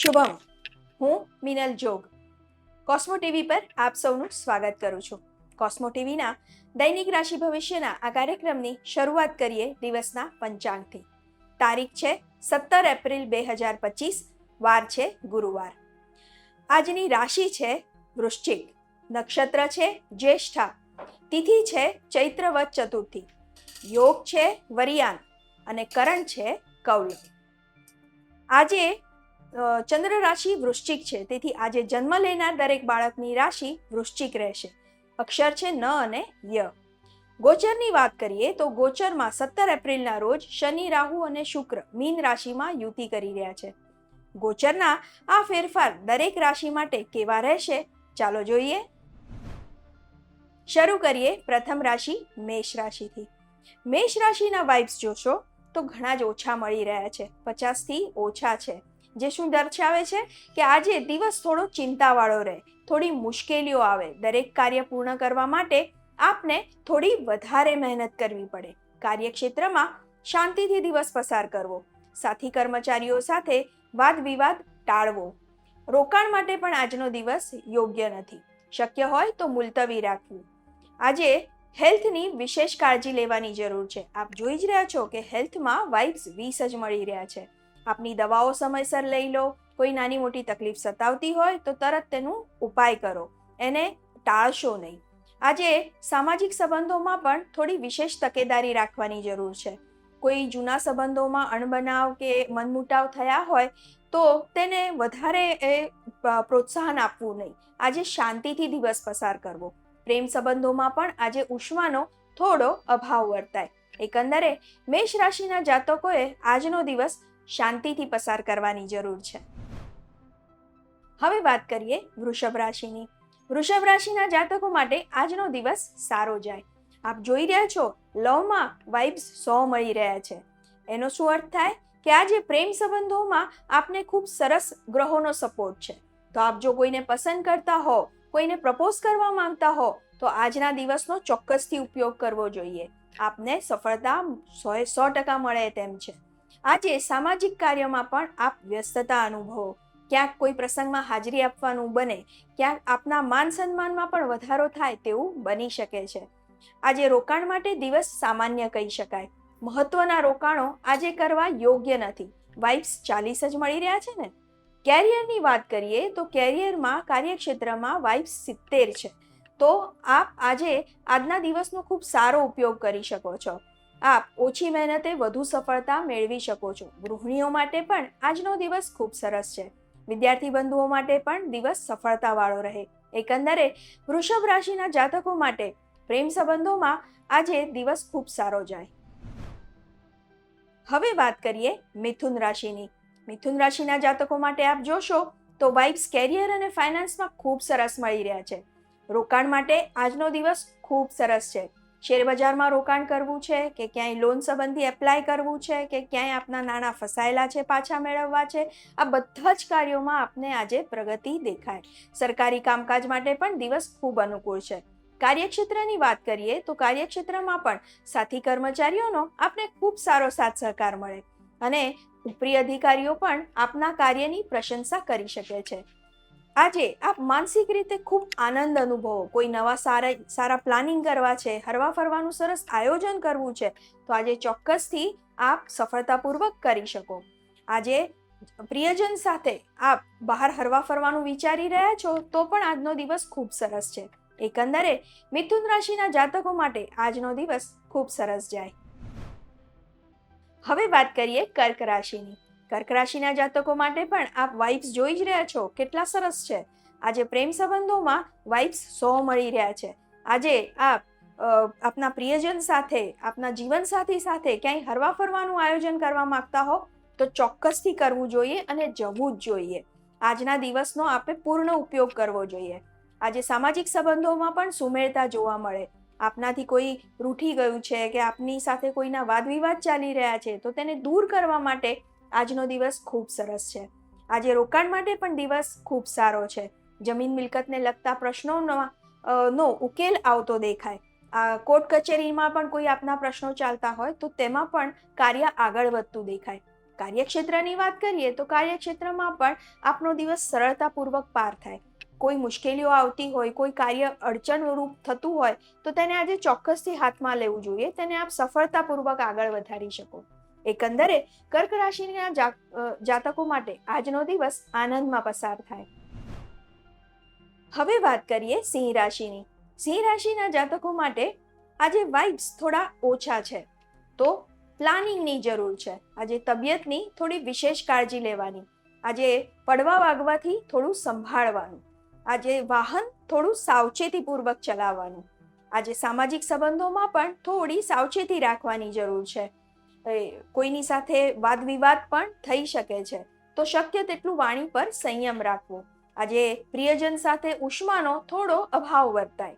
શુભમ, હું મિનલ જોગ. કોસ્મો ટીવી પર આપ સૌનું સ્વાગત કરું છું. કોસ્મો ટીવીના દૈનિક રાશિ ભવિષ્યના આ કાર્યક્રમની શરૂઆત કરીએ દિવસના પંચાંગથી. તારીખ છે સત્તર એપ્રિલ બે હજાર પચીસ, વાર છે ગુરુવાર. આજની રાશિ છે વૃશ્ચિક, નક્ષત્ર છે જ્યેષ્ઠા, તિથિ છે ચૈત્રવત ચતુર્થી, યોગ છે વરિયાન અને કરણ છે કૌલ આજે ચંદ્ર રાશિ વૃશ્ચિક છે. તેથી આજે જન્મ લેનાર દરેક બાળકની રાશિ વૃશ્ચિક રહેશે. અક્ષર છે ન અને ય. ગોચરની વાત કરીએ તો ગોચરમાં સત્તર એપ્રિલના રોજ શનિ, રાહુ અને શુક્ર મીન રાશિમાં યુતિ કરી રહ્યા છે. ગોચરના આ ફેરફાર દરેક રાશિ માટે કેવા રહેશે? ચાલો જોઈએ. શરૂ કરીએ પ્રથમ રાશિ મેષ રાશિથી. મેષ રાશિના વાઇબ્સ જોશો તો ઘણા જ ઓછા મળી રહ્યા છે. પચાસથી ઓછા છે. જે શું દર્શાવે છે કે આજે દિવસ થોડો ચિંતાવાળો રહે. થોડી મુશ્કેલીઓ આવે. દરેક કાર્ય પૂર્ણ કરવા માટે આપને થોડી વધારે મહેનત કરવી પડે. કાર્યક્ષેત્રમાં શાંતિથી દિવસ પસાર કરવો. સાથી કર્મચારીઓ સાથે વાદ વિવાદ ટાળવો. રોકાણ માટે પણ આજનો દિવસ યોગ્ય નથી. શક્ય હોય તો મુલતવી રાખવું. આજે હેલ્થની વિશેષ કાળજી લેવાની જરૂર છે. આપ જોઈ જ રહ્યા છો કે હેલ્થમાં વાઇબ્સ વીસ જ મળી રહ્યા છે. આપની દવાઓ સમયસર લઈ લો. કોઈ નાની મોટી તકલીફ સતાવતી હોય તો તરત તેનું ઉપાય કરો. એને ટાળશો નહીં. આજે સામાજિક સંબંધોમાં પણ થોડી વિશેષ તકેદારી રાખવાની જરૂર છે. કોઈ જૂના સંબંધોમાં અણબનાવ કે મનમુટાવ થયા હોય તો તેને વધારે એ પ્રોત્સાહન આપવું નહીં. આજે શાંતિથી દિવસ પસાર કરવો. પ્રેમ સંબંધોમાં પણ આજે ઉષ્માનો થોડો અભાવ વર્તાય. એકંદરે મેષ રાશિના જાતકોએ આજનો દિવસ શાંતિથી પસાર કરવાની જરૂર છે. હવે વાત કરીએ વૃષભ રાશિની. વૃષભ રાશિના જાતકો માટે આજનો દિવસ સારો જાય. આપ જોઈ રહ્યા છો, લવમાં વાઇબ્સ સો મળી રહ્યા છે. એનો શું અર્થ થાય? કે આજે પ્રેમ સંબંધોમાં આપને ખૂબ સરસ ગ્રહોનો સપોર્ટ છે. તો આપ જો કોઈને પસંદ કરતા હો, કોઈને પ્રપોઝ કરવા માંગતા હો, તો આજના દિવસનો ચોક્કસથી ઉપયોગ કરવો જોઈએ. આપને સફળતા સોએ સો ટકા મળે તેમ છે. આજે સામાજિક કાર્યમાં પણ આપ વ્યસ્તતા અનુભવો. ક્યાંક કોઈ પ્રસંગમાં હાજરી આપવાનું બને, ક્યાંક આપના માન સન્માનમાં પણ વધારો થાય તેવું બની શકે છે. આજે રોકાણ માટે દિવસ સામાન્ય કહી શકાય. મહત્વના રોકાણો આજે કરવા યોગ્ય નથી. વાઇબ્સ ચાલીસ જ મળી રહ્યા છે ને? કેરિયરની વાત કરીએ તો કેરિયરમાં કાર્યક્ષેત્રમાં વાઇબ્સ સિત્તેર છે. તો આપ આજે આજના દિવસનો ખૂબ સારો ઉપયોગ કરી શકો છો. આપ ઓછી મહેનતે વધુ સફળતા મેળવી શકો છો. ગૃહિણીઓ માટે પણ આજનો દિવસ ખૂબ સરસ છે. વિદ્યાર્થી બંધુઓ માટે પણ દિવસ સફળતાવાળો રહે. એકંદરે વૃષભ રાશિના જાતકો માટે પ્રેમ સંબંધોમાં આજે દિવસ ખૂબ સારો જાય. હવે વાત કરીએ મિથુન રાશિની. મિથુન રાશિના જાતકો માટે આપ જોશો તો વાઇબ્સ કેરિયર અને ફાઇનાન્સમાં ખૂબ સરસ મળી રહ્યા છે. રોકાણ માટે આજનો દિવસ ખૂબ સરસ છે. શેર બજારમાં રોકાણ કરવું છે? કે ક્યાંય લોન સંબંધી એપ્લાય કરવું છે? કે ક્યાંય આપના નાણાં ફસાયેલા છે, પાછા મેળવવા છે? આ બધા જ કાર્યોમાં આપને આજે પ્રગતિ દેખાય. સરકારી કામકાજ માટે પણ દિવસ ખૂબ અનુકૂળ છે. કાર્યક્ષેત્રની વાત કરીએ તો કાર્યક્ષેત્રમાં પણ સાથી કર્મચારીઓનો આપને ખૂબ સારો સાથ સહકાર મળે. અને ઉપરી અધિકારીઓ પણ આપના કાર્યની પ્રશંસા કરી શકે છે. આજે આપ માનસિક રીતે ખૂબ આનંદ અનુભવો. કોઈ નવા સારા સારા પ્લાનિંગ કરવા છે, હરવા ફરવાનું સરસ આયોજન કરવું છે, તો આજે ચોક્કસથી આપ સફળતાપૂર્વક કરી શકો. આજે પ્રિયજન સાથે આપ બહાર હરવા ફરવાનું વિચારી રહ્યા છો, તો પણ આજનો દિવસ ખૂબ સરસ છે. એકંદરે મિથુન રાશિના જાતકો માટે આજનો દિવસ ખૂબ સરસ જાય. હવે વાત કરીએ કર્ક રાશિની. કર્ક રાશિના જાતકો માટે પણ આપ વાઇબ્સ જોઈ જ રહ્યા છો. કેટલા સરસ છે. આજે પ્રેમ સંબંધોમાં વાઇબ્સ સો મળી રહ્યા છે. આજે આપ આપના પ્રિયજન સાથે, આપના જીવનસાથી સાથે ક્યાંય હરવા ફરવાનું આયોજન કરવા માંગતા હો, તો ચોક્કસથી કરવું જોઈએ અને જવું જ જોઈએ. આજના દિવસનો આપે પૂર્ણ ઉપયોગ કરવો જોઈએ. આજે સામાજિક સંબંધોમાં પણ સુમેળતા જોવા મળે. આપનાથી કોઈ રૂઠી ગયું છે કે આપની સાથે કોઈના વાદ વિવાદ ચાલી રહ્યા છે, તો તેને દૂર કરવા માટે આજનો દિવસ ખૂબ સરસ છે. આજે રોકાણ માટે પણ દિવસ ખૂબ સારો છે. જમીન મિલકતને લગતા પ્રશ્નોનો નો ઉકેલ આવતો દેખાય. આ કોર્ટ કચેરીમાં પણ કોઈ આપના પ્રશ્નો ચાલતા હોય તો તેમાં પણ કાર્ય આગળ વધતું દેખાય. કાર્યક્ષેત્રની વાત કરીએ તો કાર્યક્ષેત્રમાં પણ આપનો દિવસ સરળતાપૂર્વક પાર થાય. કોઈ મુશ્કેલીઓ આવતી હોય, કોઈ કાર્ય અડચણરૂપ થતું હોય તો તેને આજે ચોક્કસથી હાથમાં લેવું જોઈએ. તેને આપ સફળતાપૂર્વક આગળ વધારી શકો. એકંદરે કર્ક રાશિના જાતકો માટે આજનો દિવસ આનંદમાં પસાર થાય. હવે વાત કરીએ સિંહ રાશિની. સિંહ રાશિના જાતકો માટે આજે વાઇબ્સ થોડા ઓછા છે. તો પ્લાનિંગની જરૂર છે. આજે તબિયતની થોડી વિશેષ કાળજી લેવાની. આજે પડવા વાગવાથી થોડું સંભાળવાનું. આજે વાહન થોડું સાવચેતીપૂર્વક ચલાવવાનું. આજે સામાજિક સંબંધોમાં પણ થોડી સાવચેતી રાખવાની જરૂર છે. કોઈની સાથે વાદ વિવાદ પણ થઈ શકે છે. તો શક્ય તેટલું વાણી પર સંયમ રાખવો. આજે પ્રિયજન સાથે ઉષ્માનો થોડો અભાવ વર્તાય.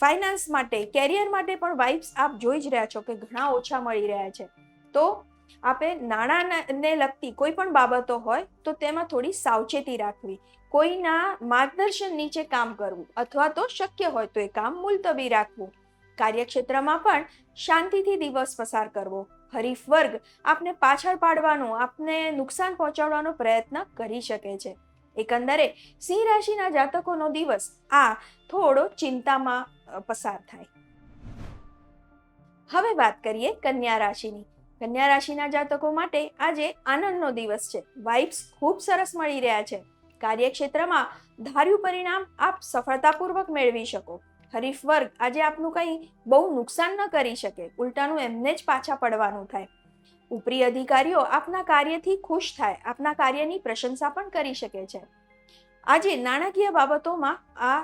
ફાઇનાન્સ માટે, કેરિયર માટે પણ વાઇબ્સ આપ જોઈ જ રહ્યા છો કે ઘણા ઓછા મળી રહ્યા છે. તો આપે નાણાંને લગતી કોઈ પણ બાબતો હોય, તો તેમાં થોડી સાવચેતી રાખવી. કોઈના માર્ગદર્શન નીચે કામ કરવું અથવા તો શક્ય હોય તો એ કામ મુલતવી રાખવું. કાર્યક્ષેત્રમાં પણ શાંતિથી દિવસ પસાર કરવો. હરીફ વર્ગ આપને પાછળ પાડવાનો, આપને નુકસાન પહોંચાડવાનો પ્રયત્ન કરી શકે છે. એકંદરે સિંહ રાશિના જાતકોનો દિવસ આ થોડો ચિંતામાં પસાર થાય. હવે વાત કરીએ કન્યા રાશિની. કન્યા રાશિના જાતકો માટે આજે આનંદનો દિવસ છે. વાઇબ્સ ખૂબ સરસ મળી રહ્યા છે. કાર્યક્ષેત્રમાં ધાર્યું પરિણામ આપ સફળતાપૂર્વક મેળવી શકો. હરીફ વર્ગ આજે આપનું કંઈ બહુ નુકસાન ન કરી શકે. ઉલટાનું એમને જ પાછા પડવાનું થાય. ઉપરી અધિકારીઓ આપના કાર્યથી ખુશ થાય, આપના કાર્યની પ્રશંસા પણ કરી શકે છે. આજે નાણાકીય બાબતોમાં આ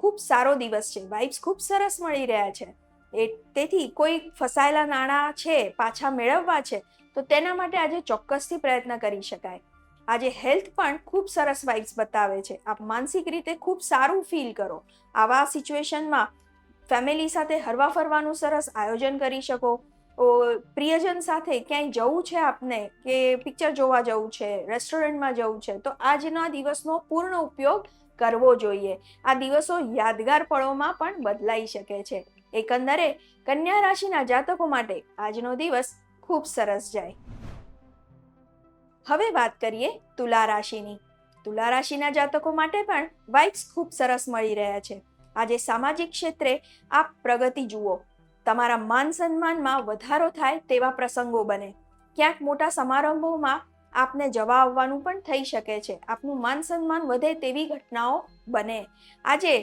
ખૂબ સારો દિવસ છે. વાઇબ્સ ખૂબ સરસ મળી રહ્યા છે. એ, તેથી કોઈ ફસાયેલા નાણાં છે, પાછા મેળવવા છે, તો તેના માટે આજે ચોક્કસથી પ્રયત્ન કરી શકાય. આજે હેલ્થ પણ ખૂબ સરસ વાઇબ્સ બતાવે છે. આપ માનસિક રીતે ખૂબ સારું ફીલ કરો. આવા સિચ્યુએશનમાં ફેમિલી સાથે હરવા ફરવાનું સરસ આયોજન કરી શકો. પ્રિયજન સાથે ક્યાંય જવું છે આપને? કે પિક્ચર જોવા જવું છે, રેસ્ટોરન્ટમાં જવું છે? તો આજના દિવસનો પૂર્ણ ઉપયોગ કરવો જોઈએ. આ દિવસો યાદગાર પળોમાં પણ બદલાઈ શકે છે. એકંદરે કન્યા રાશિના જાતકો માટે આજનો દિવસ ખૂબ સરસ જાય. હવે વાત કરીએ તુલા રાશિની. તુલા રાશિના જાતકો માટે પણ વાઇબ્સ ખૂબ સરસ મળી રહ્યા છે. આજે સામાજિક ક્ષેત્રે આપ પ્રગતિ જુઓ. તમારા માન સન્માનમાં વધારો થાય તેવા પ્રસંગો બને. ક્યાંક મોટા સમારંભોમાં આપને જવા આવવાનું પણ થઈ શકે છે. આપનું માન સન્માન વધે તેવી ઘટનાઓ બને. આજે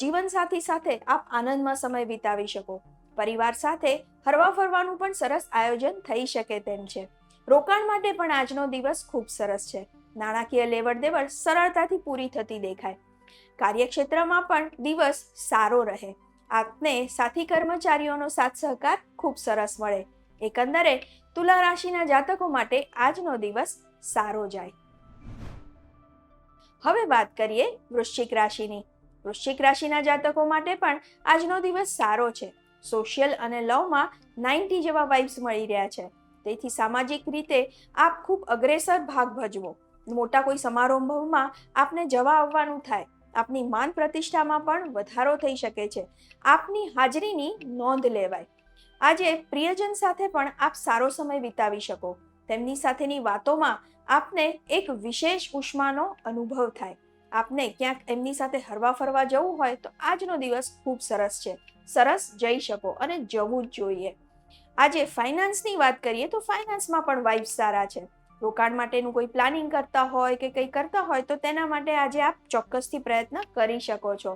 જીવનસાથી સાથે આપ આનંદમાં સમય વિતાવી શકો. પરિવાર સાથે હરવા ફરવાનું પણ સરસ આયોજન થઈ શકે તેમ છે. રોકાણ માટે પણ આજનો દિવસ ખૂબ સરસ છે. નાણાકીય લેવડ દેવડ સરળતાથી પૂરી થતી દેખાય. કાર્યક્ષેત્રમાં પણ દિવસ સારો રહે. આપને સાથી કર્મચારીઓનો સાથ સહકાર ખૂબ સરસ મળે. એકંદરે, તુલા રાશિના જાતકો માટે આજનો દિવસ સારો જાય. હવે વાત કરીએ વૃશ્ચિક રાશિની. વૃશ્ચિક રાશિના જાતકો માટે પણ આજનો દિવસ સારો છે. સોશિયલ અને લવમાં નાઇન્ટી જેવા વાઇબ્સ મળી રહ્યા છે. તેથી સામાજિક રીતે આપ ખૂબ અગ્રેસર ભાગ ભજવો. મોટા કોઈ સમારંભમાં આપને જવા આવવાનું થાય. આપની માન પ્રતિષ્ઠામાં પણ વધારો થઈ શકે છે. આપની હાજરીની નોંધ લેવાય. આજે પ્રિયજન સાથે પણ આપ સારો સમય વિતાવી શકો. તેમની સાથેની વાતોમાં આપને એક વિશેષ ઉષ્માનો અનુભવ થાય. આપને ક્યાંક એમની સાથે હરવા ફરવા જવું હોય તો આજનો દિવસ ખૂબ સરસ છે. સરસ જઈ શકો અને જવું જ જોઈએ. આજે ફાઇનાન્સની વાત કરીએ તો ફાઇનાન્સમાં પણ વાઇબ્સ સારા છે. રોકાણ માટેનું કોઈ પ્લાનિંગ કરતા હોય કે કંઈ કરતા હોય તો તેના માટે આજે આપ ચોક્કસથી પ્રયત્ન કરી શકો છો.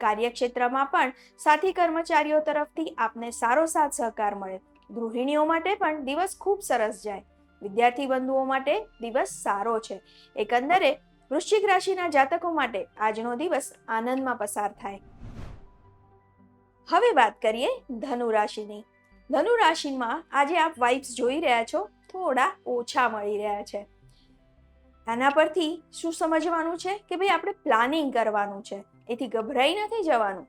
કાર્યક્ષેત્રમાં પણ સાથી કર્મચારીઓ તરફથી આપને સારો સાથ સહકાર મળે. ગૃહિણીઓ માટે પણ દિવસ ખૂબ સરસ જાય. વિદ્યાર્થી બંધુઓ માટે દિવસ સારો છે. એકંદરે વૃશ્ચિક રાશિના જાતકો માટે આજનો દિવસ આનંદમાં પસાર થાય. હવે વાત કરીએ ધનુ રાશિની. ધનુ રાશિમાં આજે આપ વાઇબ્સ જોઈ રહ્યા છો, થોડા ઓછા મળી રહ્યા છે. આના પરથી શું સમજવાનું છે કે ભાઈ આપણે પ્લાનિંગ કરવાનું છે, એથી ગભરાઈ નથી જવાનું.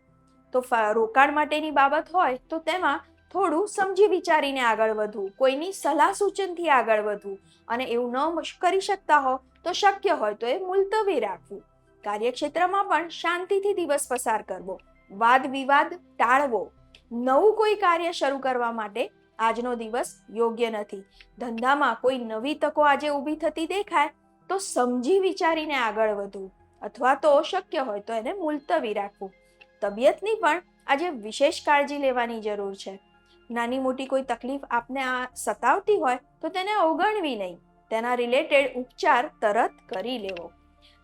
તો રોકાણ માટેની બાબત હોય તો તેમાં થોડું સમજી વિચારીને આગળ વધવું, કોઈની સલાહ સૂચનથી આગળ વધવું. અને એવું ન કરી શકતા હો તો શક્ય હોય તો એ મુલતવી રાખવું. કાર્યક્ષેત્રમાં પણ શાંતિથી દિવસ પસાર કરવો, વાદ વિવાદ ટાળવો. નવું કોઈ કાર્ય શરૂ કરવા માટે આજનો દિવસ યોગ્ય નથી. ધંધામાં કોઈ નવી તકો આજે ઊભી થતી દેખાય તો સમજી વિચારીને આગળ વધવું અથવા તો શક્ય હોય તો એને મુલતવી રાખવું. તબિયતની પણ આજે વિશેષ કાળજી લેવાની જરૂર છે. નાની મોટી કોઈ તકલીફ આપને આ સતાવતી હોય તો તેને અવગણવી નહીં. તેના રિલેટેડ ઉપચાર તરત કરી લેવો.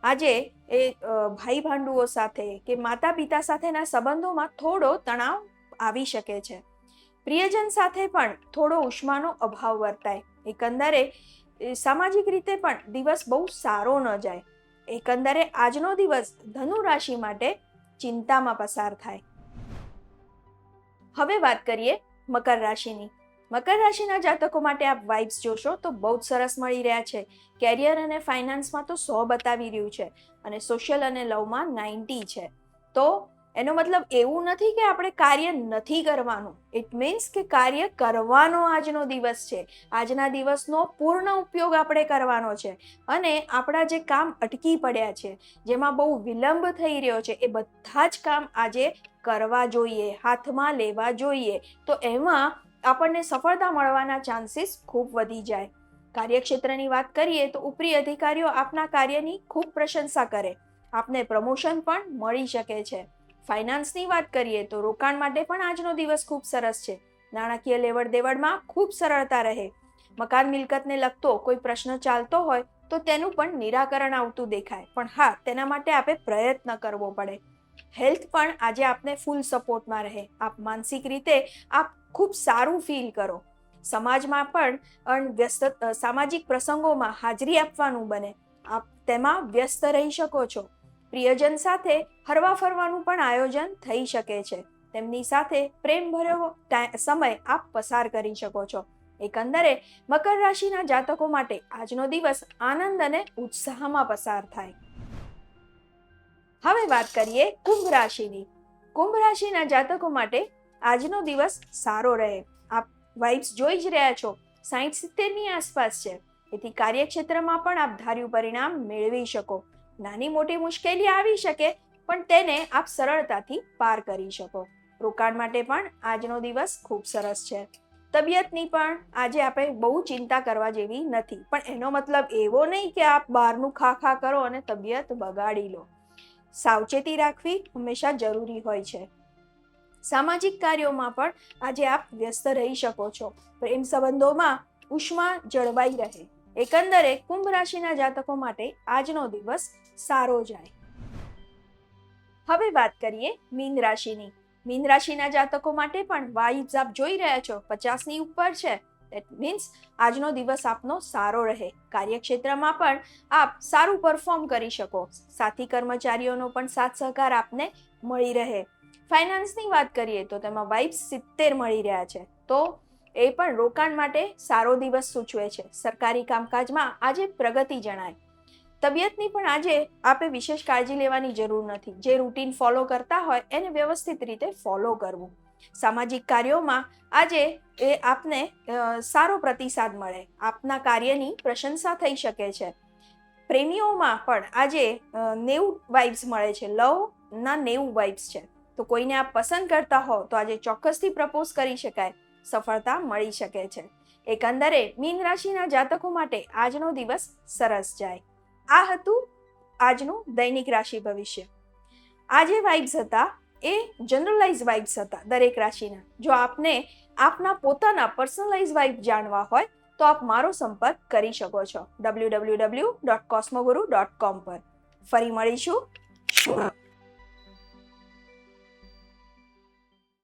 આજે એ ભાઈ ભાંડુઓ સાથે કે માતા પિતા સાથેના સંબંધોમાં થોડો તણાવ આવી શકે છે. પ્રિયજન સાથે પણ થોડો ઉષ્માનો અભાવ વર્તાય. એકંદરે સામાજિક રીતે પણ દિવસ બહુ સારો ન જાય. એકંદરે, આજનો દિવસ ધનુ રાશિ માટે ચિંતામાં પસાર થાય. હવે વાત કરીએ મકર રાશિની. મકર રાશિના જાતકો માટે આપ વાઇબ્સ જોશો તો બહુ જ સરસ મળી રહ્યા છે. કેરિયર અને ફાઇનાન્સમાં તો સો બતાવી રહ્યું છે અને સોશિયલ અને લવમાં નાઇન્ટી છે. તો એનો મતલબ એવું નથી કે આપણે કાર્ય નથી કરવાનું. ઇટ મીન્સ કે કાર્ય કરવાનો આજનો દિવસ છે. આજના દિવસનો પૂર્ણ ઉપયોગ આપણે કરવાનો છે. અને આપણા જે કામ અટકી પડ્યા છે, જેમાં બહુ વિલંબ થઈ રહ્યો છે, એ બધા જ કામ આજે કરવા જોઈએ, હાથમાં લેવા જોઈએ. તો એમાં આપણને સફળતા મળવાના ચાન્સીસ ખૂબ વધી જાય. કાર્યક્ષેત્રની વાત કરીએ તો ઉપરી અધિકારીઓ આપના કાર્યની ખૂબ પ્રશંસા કરે. આપને પ્રમોશન પણ મળી શકે છે. ફાઇનાન્સની વાત કરીએ તો રોકાણ માટે પણ આજનો દિવસ ખૂબ સરસ છે. નાણાકીય લેવડ દેવડમાં ખૂબ સરળતા રહે. મકાન મિલકતને લગતો કોઈ પ્રશ્ન ચાલતો હોય તો તેનું પણ નિરાકરણ આવતું દેખાય. પણ હા, તેના માટે આપણે પ્રયત્ન કરવો પડે. હેલ્થ પણ આજે આપને ફૂલ સપોર્ટમાં રહે. આપ માનસિક રીતે આપ ખૂબ સારું ફીલ કરો. સમાજમાં પણ વ્યસ્ત સામાજિક પ્રસંગોમાં હાજરી આપવાનું બને. આપ તેમાં વ્યસ્ત રહી શકો છો. પ્રિયજન સાથે હરવા ફરવાનું પણ આયોજન થઈ શકે છે. તેમની સાથે પ્રેમભર્યો ભર્યો સમય આપ પસાર કરી શકો છો. એકંદરે, મકર રાશિના જાતકો માટે આજનો દિવસ આનંદ અને ઉત્સાહમાં પસાર થાય. હવે વાત કરીએ કુંભ રાશિની. કુંભ રાશિના જાતકો માટે આજનો દિવસ સારો રહે. આપ વાઇબ્સ જોઈ જ રહ્યા છો. સાઠ સિત્તેરની આસપાસ છે. તેથી કાર્યક્ષેત્રમાં પણ આપ ધાર્યું પરિણામ મેળવી શકો. નાની મોટી મુશ્કેલી આવી શકે, પણ તેને આપ સરળતાથી પાર કરી શકો. રોકાણ માટે પણ આજનો દિવસ ખૂબ સરસ છે. તબિયતની પણ આજે આપણે બહુ ચિંતા કરવા જેવી નથી, પણ એનો મતલબ એવો નહીં કે આપ બહારનું ખા ખા કરો અને તબિયત બગાડી લો. સાવચેતી રાખવી હંમેશા જરૂરી હોય છે. સામાજિક કાર્યોમાં પણ આજે આપ વ્યસ્ત રહી શકો છો, પ્રેમ સંબંધોમાં ઉષ્મા જળવાઈ રહે. એકંદરે કુંભ રાશિના જાતકો માટે આજનો દિવસ સારો જાય. હવે વાત કરીએ મીન રાશિની. મીન રાશિના જાતકો માટે પણ વાઇબ્સ આપ જોઈ રહ્યા છો, પચાસની ઉપર છે. દેટ મીન્સ આજનો દિવસ આપનો સારો રહે. કાર્યક્ષેત્રમાં પણ આપ સારું પરફોર્મ કરી શકો. સાથી કર્મચારીઓનો પણ સાથ સહકાર આપને મળી રહે. ફાઇનાન્સની વાત કરીએ તો તેમાં વાઇબ્સ સિત્તેર મળી રહ્યા છે. તો એ પણ રોકાણ માટે સારો દિવસ સૂચવે છે. સરકારી કામકાજમાં આજે પ્રગતિ જણાય. તબિયતની પણ આજે આપે વિશેષ કાળજી લેવાની જરૂર નથી. જે રૂટીન ફોલો કરતા હોય એને વ્યવસ્થિત રીતે ફોલો કરવું. સામાજિક કાર્યોમાં આજે એ આપને સારો પ્રતિસાદ મળે. આપના કાર્યની પ્રશંસા થઈ શકે છે. પ્રેમીઓમાં પણ આજે નેવું વાઇબ્સ મળે છે. લવ ના નેવું વાઇબ્સ છે. તો કોઈને આપ પસંદ કરતા હો તો આજે ચોક્કસથી પ્રપોઝ કરી શકાય. સફળતા મળી શકે છે. એકંદરે મીન રાશિના જાતકો માટે આજનો દિવસ સરસ જાય. આ હતું આજનું દૈનિક રાશિ ભવિષ્ય. આ જે વાઇબ્સ હતા, એ જનરલાઇઝ વાઇબ્સ હતા દરેક રાશિના. જો આપને આપના પોતાના પર્સનલાઇઝ વાઇબ જાણવા હોય, તો આપ મારો સંપર્ક કરી શકો છો. W W W dot Cosmoguru dot com પર. ફરી મળીશું.